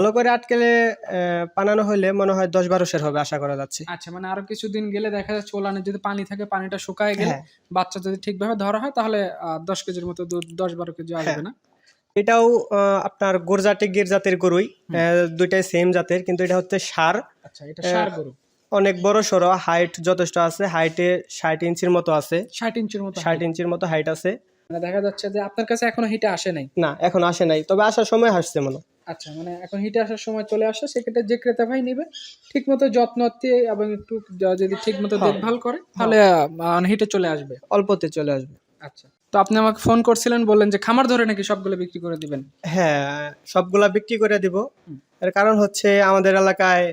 ভালো করে আটকেলে পানানো হলে মনে হয় দশ বারো সের হবে আশা করা যাচ্ছে। আচ্ছা মানে আরও কিছুদিন গেলে দেখা যাচ্ছে ওলানে যদি পানি থাকে পানিটা শুকায় গেলে হ্যাঁ। বাচ্চা যদি ঠিকভাবে ধরা হয় তাহলে দশ কেজির মতো দুধ দশ বারো কেজি আসবে হ্যাঁ। না? এটাও আপনার গোরজাটে গির জাতের গরুই। দুইটাই সেম জাতের কিন্তু এটা হচ্ছে সার। আচ্ছা এটা সার গরু। অনেক বড় সড়ো হাইট যথেষ্ট আছে হাইটে ষাট ইঞ্চির মতো আছে। ষাট ইঞ্চির মতো ষাট ইঞ্চির মতো হাইট আছে। মানে দেখা যাচ্ছে যে আপনার কাছে এখনও হিটে আসে নাই। না এখন আসে নাই তবে আসার সময় আসছে মনে হয়। আচ্ছা মানে এখন হিটে আসার সময় চলে আসে সেক্ষেত্রে যে ক্রেতা ভাই নেবে ঠিক মতো যত্ন এবং একটু যদি ঠিক মতো হ্যাঁ। দেখভাল করে তাহলে হিটে চলে আসবে। অল্পতে চলে আসবে। আচ্ছা তো আপনি আমাকে ফোন করছিলেন বললেন যে খামার ধরে নাকি সবগুলো বিক্রি করে দিবেন? হ্যাঁ সবগুলা বিক্রি করে দিব। এর কারণ হচ্ছে আমাদের এলাকায়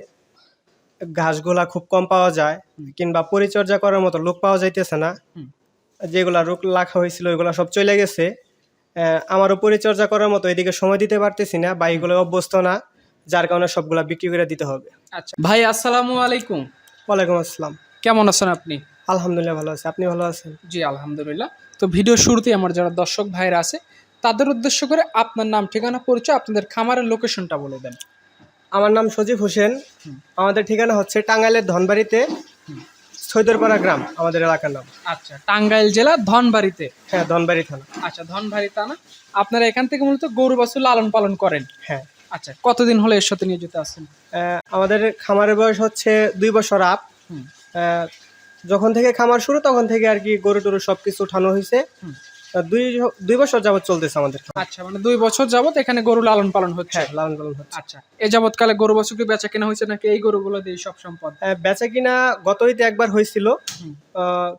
ঘাসগুলা খুব কম পাওয়া যায় কিংবা পরিচর্যা করার মতো লোক পাওয়া যাইতেছে না। যেগুলা রোগ লাখা হয়েছিল ওইগুলা সব চলে গেছে। আমারও পরিচর্যা করার মতো এদিকে সময় দিতে পারতেছি না বা এগুলো অভ্যস্ত না যার কারণে সবগুলা বিক্রি করে দিতে হবে। আচ্ছা। ভাই আসসালামু আলাইকুম। ওয়ালাইকুম আসসালাম। কেমন আছেন আপনি? আলহামদুলিল্লাহ ভালো আছে। আপনি ভালো আছেন? জি আলহামদুলিল্লাহ। তো ভিডিও শুরুতেই আমার যারা দর্শক ভাইরা আছে তাদের উদ্দেশ্য করে আপনার নাম ঠিকানা পরিচয় আপনাদের খামারের লোকেশনটা বলে দেন। আমার নাম সজীব হোসেন। আমাদের ঠিকানা হচ্ছে টাঙ্গাইলের ধনবাড়িতে। সৈদরপাড়া গ্রাম আমাদের এলাকার নাম। আচ্ছা টাঙ্গাইল জেলা ধনবাড়িতে? হ্যাঁ ধনবাড়ি থানা। আচ্ছা ধনবাড়ি থানা। আপনারা এখান থেকে মূলত গরু বাছুর লালন পালন করেন? হ্যাঁ। আচ্ছা কতদিন হলো এর সাথে নিয়োজিত আছেন? আমাদের খামারের বয়স হচ্ছে দুই বছর আপ। যখন থেকে খামার শুরু তখন থেকে আর কি গরু টরু সব কিছু উঠানো হয়েছে দুই দুই বছর যাবত চলতেছে আমাদের আচ্ছা মানে দুই বছর যাবত এখানে গরু লালন পালন হচ্ছে? হ্যাঁ লালন পালন হচ্ছে। আচ্ছা এ যাবৎকালে গরু বাছুর কি বেচা কেনা হয়েছে নাকি এই গরুগুলো দিয়ে সব সম্পদ? আহ, বেচা কিনা গত ঈদে একবার হয়েছিল।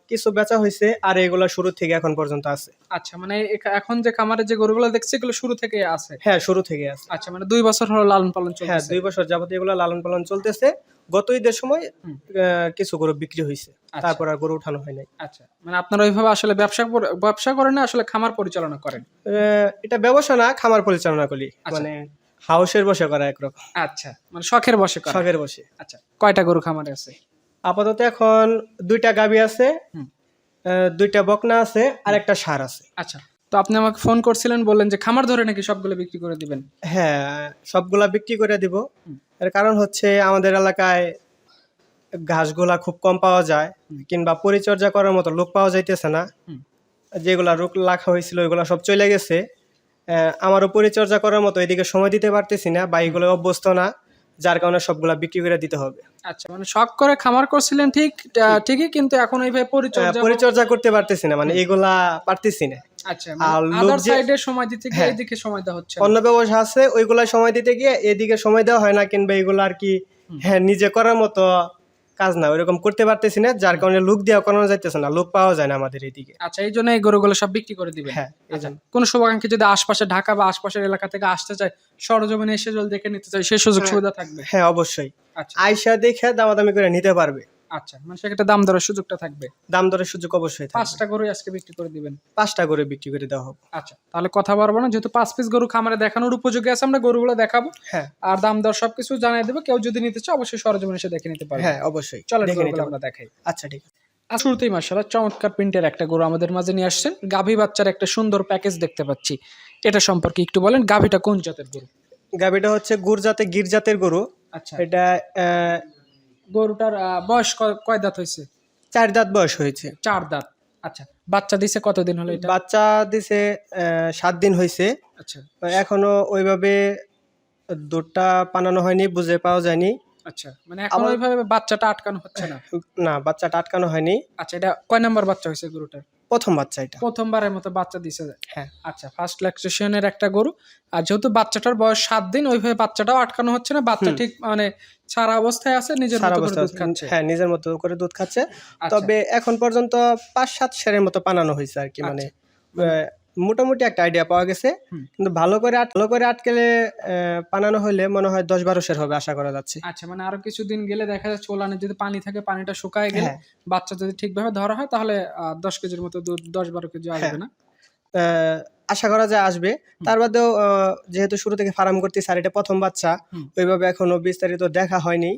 কিছু বেচা হয়েছে আর এগুলা শুরু থেকে এখন পর্যন্ত আছে। আচ্ছা মানে এখন যে খামারে যে গরুগুলো দেখছি এগুলো শুরু থেকে আছে? হ্যাঁ শুরু থেকে আছে। আচ্ছা মানে দুই বছর হলো লালন পালন হ্যাঁ চলছে দুই বছর যাবত এগুলা লালন পালন চলতেছে। গত ঈদের সময় কিছু গরু বিক্রি হয়েছে আচ্ছা। তারপর আর গরু উঠানো হয় নাই। আচ্ছা। মানে আপনারা ওইভাবে আসলে ব্যবসা ব্যবসা করেন না আসলে খামার পরিচালনা করেন? এটা ব্যবসা না খামার পরিচালনা করি। আচ্ছা। মানে হাউসের বসে করা একরকম। আচ্ছা। মানে শখের বসে করেন শখের বসে। আচ্ছা। কয়টা গরু খামারে আছে? আপাতত এখন দুইটা গাবি আছে। দুইটা বকনা আছে আর একটা সার আছে। আচ্ছা। তো আপনি আমাকে ফোন করছিলেন বললেন যে খামার ধরে নাকি সবগুলো বিক্রি করে দিবেন। হ্যাঁ সবগুলা বিক্রি করে দিব। এর কারণ হচ্ছে আমাদের এলাকায় ঘাসগুলা খুব কম পাওয়া যায় কিংবা পরিচর্যা করার মতো লোক পাওয়া যাইতেছে না। যেগুলা রোগ রাখা হয়েছিল ওইগুলা সব চলে গেছে। আমারও পরিচর্যা করার মতো এদিকে সময় দিতে পারতেছি না বা এগুলো অভ্যস্ত না যার কারণে সবগুলা বিক্রি করে দিতে হবে। আচ্ছা মানে শখ করে খামার করছিলেন ঠিক ঠিকই কিন্তু এখন এইভাবে পরিচর্যা পরিচর্যা করতে পারতেছি না মানে এগুলা পারতেছি না। আর লোক সাইডে সময় দিতে গিয়ে হ্যাঁ। এদিকে সময় দেওয়া হচ্ছে অন্য ব্যবসা আছে ওইগুলা সময় দিতে গিয়ে এদিকে সময় দেওয়া হয় না কিংবা এগুলো আর কি হ্যাঁ নিজে করার মতো কাজ না ওইরকম করতে পারতেছি না যার কারণে লোক দেওয়া করানো যাইতেছে না লোক পাওয়া যায় না আমাদের এইদিকে আচ্ছা এই জন্য এই গরুগুলো সব বিক্রি করে দিবে হ্যাঁ আচ্ছা। কোন শুভাকাঙ্ক্ষী যদি আশপাশে ঢাকা বা আশপাশের এলাকা থেকে আসতে চায় সরজমিনে এসে জল দেখে নিতে চায় সেই সুযোগ হ্যাঁ। সুবিধা থাকবে? হ্যাঁ অবশ্যই। আচ্ছা। আয়সা দেখে দামাদামি করে নিতে পারবে। আচ্ছা মানে সেক্ষেত্রে দাম দরের সুযোগটা থাকবে? দাম দরের সুযোগ অবশ্যই থাকবে। পাঁচটা গরু আজকে বিক্রি করে দিবেন? পাঁচটা করে বিক্রি করে দেওয়া হবে। আচ্ছা তাহলে কথা বলব না যেহেতু পাঁচ পিস গরু খামারে দেখানোর উপযোগী আছে আমরা গরুগুলো দেখাবো। হ্যাঁ। আর দাম দর সবকিছু জানিয়ে দেবো কেউ যদি নিতে চায় অবশ্যই সরজমিনে এসে দেখে নিতে পারবে। হ্যাঁ অবশ্যই। নিতে গরুগুলো আমরা দেখাই। আচ্ছা ঠিক আছে। আর শুরুতেই মার্শাল্লাহ চমৎকার প্রিন্টের একটা গরু আমাদের মাঝে নিয়ে আসছেন। গাভী বাচ্চার একটা সুন্দর প্যাকেজ দেখতে পাচ্ছি। এটা সম্পর্কে একটু বলেন গাভীটা কোন জাতের গরু? গাবিটা হচ্ছে গুড় জাতে গির জাতের গরু। আচ্ছা। এটা আহ, গরুটার বয়স কয় দাঁত হয়েছে? চার দাঁত বয়স হয়েছে। চার দাঁত। আচ্ছা বাচ্চা দিছে কতদিন হলো এটা? বাচ্চা দিছে সাত দিন হয়েছে। আচ্ছা। এখনও ওইভাবে দুধটা পানানো হয়নি বুঝে পাওয়া যায়নি। আচ্ছা মানে এখন ওইভাবে বাচ্চাটা আটকানো হচ্ছে না? না বাচ্চাটা আটকানো হয়নি। আচ্ছা এটা কয় নাম্বার বাচ্চা হয়েছে গরুটার? প্রথম বাচ্চা এটা। প্রথমবারের মতো বাচ্চা দিছে হ্যাঁ। আচ্ছা ফার্স্ট ল্যাকটেশনের একটা গরু। আর যেহেতু বাচ্চাটার বয়স সাত দিন ওইভাবে বাচ্চাটাও আটকানো হচ্ছে না। বাচ্চা ঠিক মানে ছাড়া অবস্থায় আছে নিজের সারা মতো করে অবস্থা দুধ খাচ্ছে। হ্যাঁ নিজের মতো করে দুধ খাচ্ছে। আচ্ছা, তবে এখন পর্যন্ত পাঁচ সাত সেরের মতো পানানো হয়েছে আর কি মানে আহ, মোটামুটি একটা আইডিয়া পাওয়া গেছে। কিন্তু ভালো করে ভালো করে আটকেলে পানানো হলে মনে হয় দশ বারো সের হবে আশা করা যাচ্ছে। আচ্ছা মানে আরও কিছুদিন গেলে দেখা যাচ্ছে ওলানে যদি পানি থাকে পানিটা শুকায় গেলে হ্যাঁ। বাচ্চা যদি ঠিকভাবে ধরা হয় তাহলে দশ কেজির মতো দুধ দশ বারো কেজি আসবে হ্যাঁ। না আশা করা যায় আসবে। তার বাদেও যেহেতু শুরু থেকে ফার্ম করতে স্যার এটা প্রথম বাচ্চা ওইভাবে এখনও বিস্তারিত দেখা হয়নি।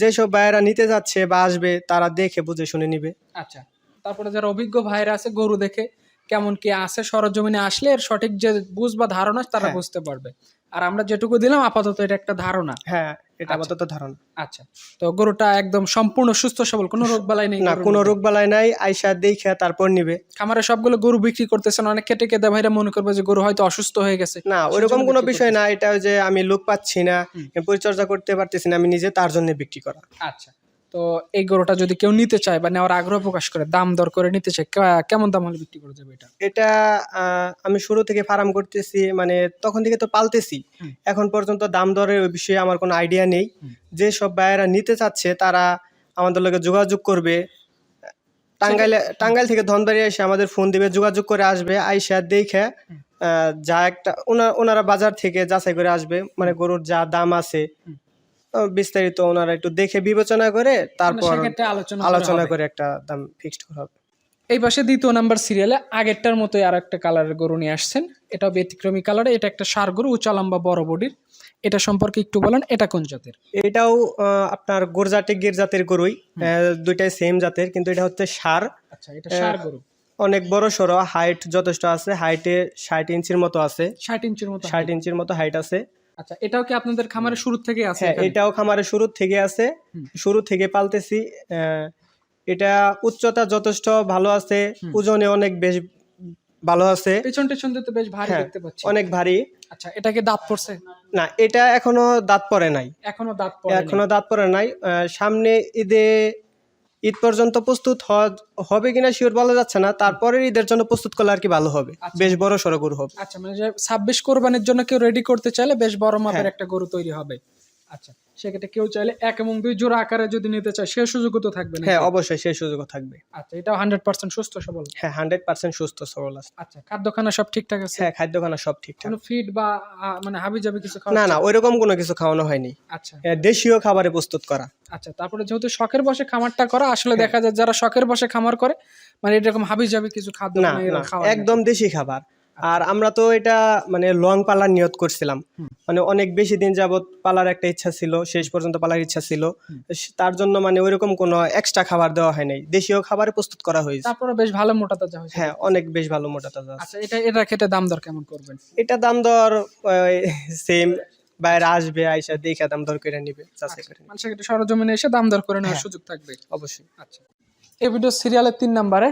যেসব ভাইয়েরা নিতে যাচ্ছে বা আসবে তারা দেখে বুঝে শুনে নিবে। আচ্ছা তারপরে যারা অভিজ্ঞ ভাইরা আছে গরু দেখে কেমন কি আছে সরজমিনে আসলে এর সঠিক যে বুঝ বা ধারণা তারা হ্যাঁ। বুঝতে পারবে। আর আমরা যেটুকু দিলাম আপাতত এটা একটা ধারণা। হ্যাঁ এটা আচ্ছা। আপাতত ধারণা। আচ্ছা। তো গরুটা একদম সম্পূর্ণ সুস্থ সবল কোনো রোগ বালাই নেই না কোনো রোগ বালাই নাই আইসা দেখে তারপর নিবে। খামারে সবগুলো গরু বিক্রি করতেছেন অনেক কেটে কেটে ভাইরা মনে করবে যে গরু হয়তো অসুস্থ হয়ে গেছে। না ওইরকম কোনো বিষয় না এটা যে আমি লোক পাচ্ছি না পরিচর্যা করতে পারতেছি না আমি নিজে তার জন্য বিক্রি করা। আচ্ছা। তো এই গরুটা যদি কেউ নিতে চায় বা নেওয়ার আগ্রহ প্রকাশ করে দাম দর করে নিতে চায় কেমন দাম হলে বিক্রি করে যাবে এটা? এটা আমি শুরু থেকে ফার্ম করতেছি মানে তখন থেকে তো পালতেছি। এখন পর্যন্ত দাম দরের ওই বিষয়ে আমার কোনো আইডিয়া নেই। যে সব ভাইয়েরা নিতে চাচ্ছে তারা আমাদের লোকে যোগাযোগ করবে। টাঙ্গাইলে টাঙ্গাইল থেকে ধনবাড়ি এসে আমাদের ফোন দিবে যোগাযোগ করে আসবে আইসা দেখে আহ, যা একটা ওনা- ওনারা বাজার থেকে যাচাই করে আসবে মানে গরুর যা দাম আছে। বিস্তারিত ওনারা একটু দেখে বিবেচনা করে তারপর মানে আলোচনা আলোচনা করে একটা দাম ফিক্সড করা হবে। এই পাশে দ্বিতীয় নাম্বার সিরিয়ালে আগেরটার মতোই আর একটা কালারের গরু নিয়ে আসছেন। এটা ব্যতিক্রমী কালারে এটা একটা সার গরু উঁচা লম্বা বড় বডির। এটা সম্পর্কে একটু বলেন এটা কোন জাতের? এটাও আপনার গোরজাটে গির জাতের গরুই। দুইটাই সেম জাতের কিন্তু এটা হচ্ছে সার আচ্ছা এটা সার গরু। অনেক বড় সড়ো হাইট যথেষ্ট আছে। হাইটে ষাট ইঞ্চির মতো আছে। ষাট ইঞ্চির মতো ষাট ইঞ্চির মতো হাইট আছে। আচ্ছা এটাও কি আপনাদের শুরু থেকে আছে হ্যাঁ এটাও শুরু থেকে আছে। শুরু থেকে পালতেছি এটা উচ্চতা যথেষ্ট ভালো আছে। ওজনে অনেক বেশ ভালো আছে। পেছন টেছন তো বেশ ভারী হ্যাঁ, দেখতে পাচ্ছি। অনেক ভারী। আচ্ছা এটা কি দাঁত পড়ছে? না এটা এখনও দাঁত পড়ে নাই। এখনও দাঁত পড়ে এখনও দাঁত পড়ে নাই। সামনে ঈদে ঈদ পর্যন্ত প্রস্তুত হবে কিনা শিওর বলা যাচ্ছে না তারপরের ঈদের জন্য প্রস্তুত করলে আর কি ভালো হবে আচ্ছা। বেশ বড় সড়ো গরু হবে আচ্ছা মানে ছাব্বিশ কোরবানির জন্য কেউ রেডি করতে চাইলে বেশ বড় মাপের হ্যাঁ। একটা গরু তৈরি হবে আচ্ছা সেক্ষেত্রে কেউ চাইলে এক এবং দুই জোড়া আকারে যদি নিতে চায় সে সুযোগও তো থাকবে না হ্যাঁ অবশ্যই সেই সুযোগ থাকবে। আচ্ছা এটাও হান্ড্রেড পার্সেন্ট সুস্থ সবল? হ্যাঁ হান্ড্রেড পার্সেন্ট সুস্থ সবল আছে। আচ্ছা খাদ্যখানা সব ঠিকঠাক আছে? হ্যাঁ খাদ্যখানা সব ঠিকঠাক। কোনো ফিড বা মানে হাবি জাবি কিছু না না ওইরকম কোনো কিছু খাওয়ানো হয়নি। আচ্ছা। হ্যাঁ, দেশীয় খাবারে প্রস্তুত করা। আচ্ছা তারপরে যেহেতু শখের বসে খামারটা করা আসলে দেখা যায় যারা শখের বসে খামার করে মানে এরকম হাবি জাবি কিছু খাদ্য না। একদম দেশি খাবার। আর আমরা তো এটা মানে লং পালার নিয়ত করছিলাম। মানে অনেক বেশি দিন যাবত পালার একটা ইচ্ছা ছিল শেষ পর্যন্ত পালার ইচ্ছা ছিল। তার জন্য মানে ওইরকম কোনো এক্সট্রা খাবার দেওয়া হয় নাই। দেশীয় খাবারে প্রস্তুত করা হয়েছে। তারপরে বেশ ভালো মোটা তাজা হয়েছে। হ্যাঁ অনেক বেশ ভালো মোটা তাজা আচ্ছা এটা এটা খেতে দাম দর কেমন করবেন? এটা দাম দর সেম বাইরে আসবে আইসা দেখে দাম দর করে নিবে যাচাই করে নিবে। মানে সেক্ষেত্রে সরজমিনে এসে দাম দর করে নেওয়ার হ্যাঁ। সুযোগ থাকবে। অবশ্যই। আচ্ছা। এই ভিডিও সিরিয়ালের তিন নম্বরে।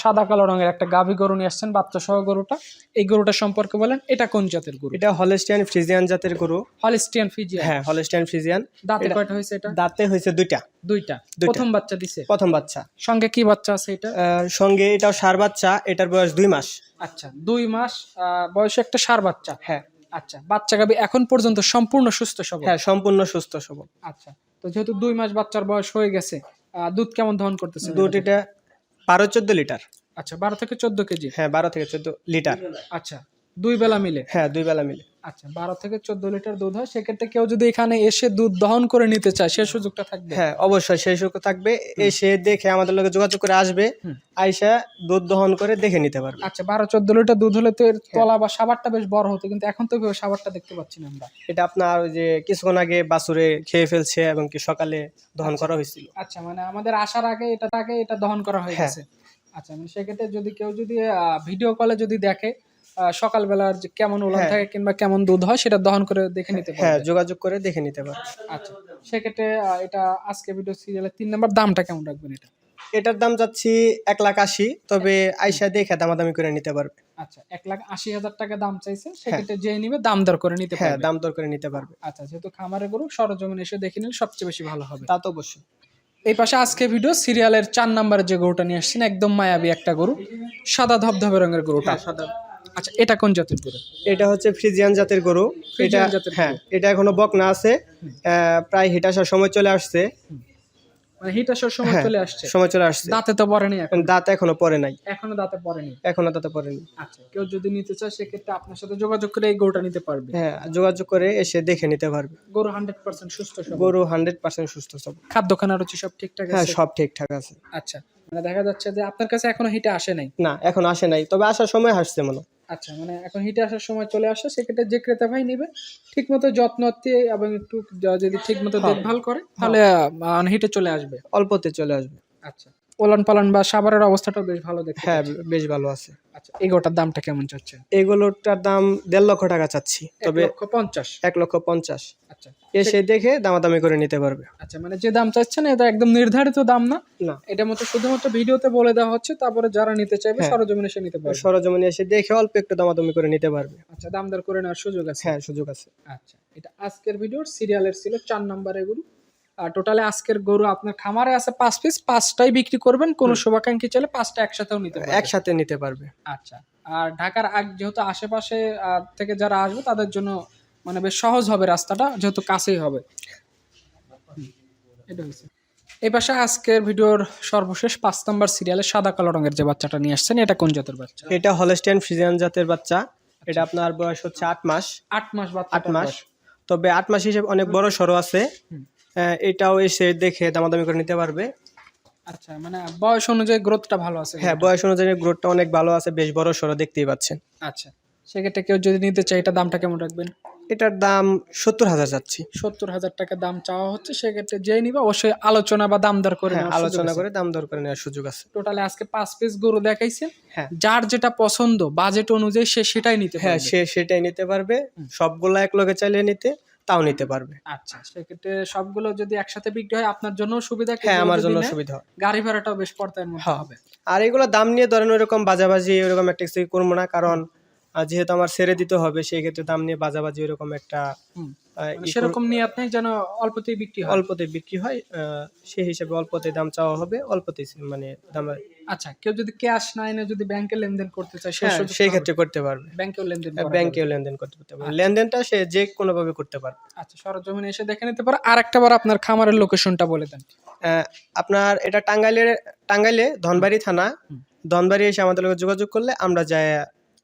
সাদা কালো রঙের একটা গাভী গরু নিয়ে আসছেন বাচ্চা সহ গরুটা। এই গরুটা সম্পর্কে বলেন এটা কোন জাতের গরু? এটা হলেস্টিয়ান ফ্রিজিয়ান জাতের গরু। হলিস্টিয়ান ফিজিয়ান হ্যাঁ হলেস্টিয়ান ফ্রিজিয়ান। দাঁতে কয়টা হয়েছে এটা? দাঁতে হয়েছে দুইটা। দুইটা। প্রথম বাচ্চা দিছে? প্রথম বাচ্চা। সঙ্গে কি বাচ্চা আছে এটা? সঙ্গে এটাও সার বাচ্চা এটার বয়স দুই মাস। আচ্ছা দুই মাস আহ, বয়সে একটা সার বাচ্চা? হ্যাঁ। আচ্ছা বাচ্চা গাবি এখন পর্যন্ত সম্পূর্ণ সুস্থ সবল? হ্যাঁ সম্পূর্ণ সুস্থ সবল। আচ্ছা তো যেহেতু দুই মাস বাচ্চার বয়স হয়ে গেছে দুধ কেমন দহন করতেছে দুধ এটা বারো চোদ্দ লিটার। আচ্ছা বারো থেকে চোদ্দ কেজি? হ্যাঁ বারো থেকে চোদ্দ লিটার। আচ্ছা দুই বেলা মিলে? হ্যাঁ দুই বেলা মিলে। আচ্ছা বারো থেকে চোদ্দ লিটার দুধ হয় সেক্ষেত্রে কেউ যদি এখানে এসে দুধ দহন করে নিতে চায় সে সুযোগটা থাকবে? হ্যাঁ অবশ্যই সেই সুযোগ থাকবে। এসে দেখে আমাদের লোকে যোগাযোগ করে আসবে। আইসা দুধ দহন করে দেখে নিতে পারবে। আচ্ছা বারো চোদ্দ লিটার দুধ হলে তো এর তলা বা সাবারটা বেশ বড় হতো কিন্তু এখন তো কেউ সাবারটা দেখতে পাচ্ছি না আমরা। এটা আপনার ওই যে কিছুক্ষণ আগে বাছুরে খেয়ে ফেলছে এবং কি সকালে দহন করা হয়েছিল। আচ্ছা মানে আমাদের আসার আগে এটা আগে এটা দহন করা হয়ে হ্যাঁ। আচ্ছা মানে সেক্ষেত্রে যদি কেউ যদি ভিডিও কলে যদি দেখে সকালবেলার যে কেমন উলান হ্যাঁ। থাকে কিংবা কেমন দুধ হয় সেটা দহন করে দেখে নিতে হ্যাঁ যোগাযোগ করে দেখে নিতে পারবে। আচ্ছা সেক্ষেত্রে এটা আজকে ভিডিও সিরিয়ালের তিন নম্বর দামটা কেমন রাখবেন এটা? এটার দাম যাচ্ছি এক লাখ আশি তবে আইসা দেখে দামাদামি করে নিতে পারবে। আচ্ছা এক লাখ আশি হাজার টাকা দাম চাইছে সেক্ষেত্রে যে নিবে দাম দর করে নিতে হ্যাঁ পারবে। দাম দর করে নিতে পারবে। আচ্ছা যেহেতু খামারে গরু সরজমিন এসে দেখে নিলে সবচেয়ে বেশি ভালো হবে। তা তো অবশ্যই। এই পাশে আজকে ভিডিও সিরিয়ালের চার নাম্বারের যে গরুটা নিয়ে আসছেন একদম মায়াবী একটা গরু সাদা ধবধবে রঙের গরুটা। হ্যাঁ, সাদা। আচ্ছা এটা কোন জাতের গরু? এটা হচ্ছে ফ্রিজিয়ান জাতের গরু। এটা হ্যাঁ এটা এখনও বকনা আছে। প্রায় হিট আসার সময় চলে আসছে। মানে হিট আসার সময় হ্যাঁ, চলে আসছে? সময় চলে আসছে। দাঁতে তো পড়েনি এখন? দাঁত এখনও নাই। এখনও দাঁতে পড়েনি? এখনও দাঁতে পড়েনি। আচ্ছা কেউ যদি নিতে চায় সেক্ষেত্রে আপনার সাথে যোগাযোগ করে এই গরুটা নিতে পারবে। হ্যাঁ যোগাযোগ করে এসে দেখে নিতে পারবে। গরু হান্ড্রেড পার্সেন্ট সুস্থ গরু হান্ড্রেড পার্সেন্ট সুস্থ সব খাদ্য খানা রুচি সব ঠিকঠাক হ্যাঁ সব ঠিকঠাক আছে। আচ্ছা মানে দেখা যাচ্ছে যে আপনার কাছে এখনও হিটে আসে নাই। না এখন আসে নাই। তবে আসার সময় আসছে মনে হয়। আচ্ছা মানে এখন হিটে আসার সময় চলে আসে সেক্ষেত্রে যে ক্রেতা ভাই নেবে ঠিক মতো যত্ন দিয়ে এবং একটু যদি ঠিক মতো হ্যাঁ। দেখভাল করে তাহলে হিটে চলে আসবে। অল্পতে চলে আসবে। আচ্ছা। ওলান পালন বা সাবারের অবস্থাটাও বেশ ভালো দেখতে হ্যাঁ বেশ ভালো আছে। আচ্ছা এই গোটার দামটা কেমন চাচ্ছে এগুলোটার দাম দেড় লক্ষ টাকা চাচ্ছি তবে লক্ষ পঞ্চাশ। এক লক্ষ পঞ্চাশ। আচ্ছা এসে দেখে দামাদামি করে নিতে পারবে। আচ্ছা মানে যে দাম চাচ্ছেন এটা একদম নির্ধারিত দাম না? না। এটা মতো শুধুমাত্র ভিডিওতে বলে দেওয়া হচ্ছে তারপরে যারা নিতে চাইবে হ্যাঁ। সরজমিনে এসে নিতে পারবে। সরজমিনে এসে দেখে অল্প একটু দামাদামি করে নিতে পারবে। আচ্ছা দাম দর করে নেওয়ার সুযোগ আছে? হ্যাঁ সুযোগ আছে। আচ্ছা এটা আজকের ভিডিওর সিরিয়ালের ছিল চার নাম্বারের গরু। আর টোটালে আজকের গরু আপনার খামারে আছে পাঁচ পিস পাঁচটাই বিক্রি করবেন কোনো শুভাকাঙ্ক্ষী চাইলে পাঁচটা একসাথেও নিতে পারবে একসাথে নিতে পারবে। আচ্ছা আর ঢাকার আগ যেহেতু আশেপাশে থেকে যারা আসবে তাদের জন্য মানে বেশ সহজ হবে রাস্তাটা যেহেতু কাছেই হবে। হুম, এটা হয়েছে। এই পাশে আজকের ভিডিওর সর্বশেষ পাঁচ নম্বর সিরিয়ালে সাদা কালো রঙের যে বাচ্চাটা নিয়ে আসছেন এটা কোন জাতের বাচ্চা? এটা হলস্টেন ফ্রিজিয়ান জাতের বাচ্চা। এটা আপনার বয়স হচ্ছে আট মাস। আট মাস বাচ্চা আট মাস। তবে আট মাস হিসেবে অনেক বড় সড়ো আছে। এটাও এসে দেখে দামাদামি করে নিতে পারবে। আচ্ছা মানে বয়স অনুযায়ী গ্রোথটা ভালো আছে। হ্যাঁ বয়স অনুযায়ী গ্রোথটা অনেক ভালো আছে বেশ বড় সড়ো দেখতেই পাচ্ছেন। আচ্ছা সেক্ষেত্রে কেউ যদি নিতে চায় এটা দামটা কেমন রাখবেন? এটার দাম সত্তর হাজার যাচ্ছি। সত্তর হাজার টাকা দাম চাওয়া হচ্ছে সেক্ষেত্রে যে নিবে অবশ্যই আলোচনা বা দাম দর করে হ্যাঁ আলোচনা করে দাম দর করে নেওয়ার সুযোগ আছে। টোটালে আজকে পাঁচ পিস গরু দেখাইছেন হ্যাঁ। যার যেটা পছন্দ বাজেট অনুযায়ী সে সেটাই নিতে হ্যাঁ সে সেটাই নিতে পারবে। সবগুলো এক লগে চালিয়ে নিতে। তাও নিতে পারবে। আচ্ছা সেক্ষেত্রে সবগুলো যদি একসাথে বিক্রি হয় আপনার জন্য সুবিধা হ্যাঁ আমার জন্য সুবিধা গাড়ি ভাড়াটাও বেশ পর্দার মধ্যে হ্যাঁ। হবে। আর এগুলো দাম নিয়ে ধরেন ওরকম বাজাবাজি ওরকম একটা কিছু করব না কারণ যেহেতু আমার ছেড়ে দিতে হবে সেই ক্ষেত্রে দাম নিয়ে বাজাবাজি ওইরকম একটা মানে সেরকম নিয়ে আপনি যেন অল্পতেই বিক্রি হয়। অল্পতে বিক্রি হয় সেই হিসাবে অল্পতে দাম চাওয়া হবে অল্পতে মানে দাম আচ্ছা কেউ যদি ক্যাশ না এনে যদি ব্যাংকে লেনদেন করতে চায় সে হ্যাঁ, সেই ক্ষেত্রে করতে পারবে। ব্যাংকেও লেনদেন। ব্যাংকেও লেনদেন করতে পারবে। লেনদেনটা সে যে কোনো ভাবে করতে পারবে। আচ্ছা সরজমিনে এসে দেখে নিতে পারো। আর একটা বার আপনার খামারের লোকেশনটা বলে দেন। আপনার এটা টাঙ্গাইলের টাঙ্গাইলে ধনবাড়ি থানা। ধনবাড়ি এসে আমাদের যোগাযোগ করলে আমরা যাই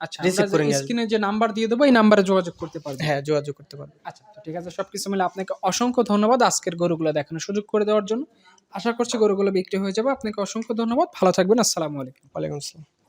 আচ্ছা Receive করে নিয়ে স্ক্রিনে যে নাম্বার দিয়ে দেবো এই নাম্বারে যোগাযোগ করতে পারবে। হ্যাঁ যোগাযোগ করতে পারবে। আচ্ছা তো ঠিক আছে সবকিছু মিলে আপনাকে অসংখ্য ধন্যবাদ আজকের গরুগুলো দেখানোর সুযোগ করে দেওয়ার জন্য। আশা করছি গরুগুলো বিক্রি হয়ে যাবে। আপনাকে অসংখ্য ধন্যবাদ। ভালো থাকবেন। আসসালামু আলাইকুম। ওয়ালাইকুম আসসালাম।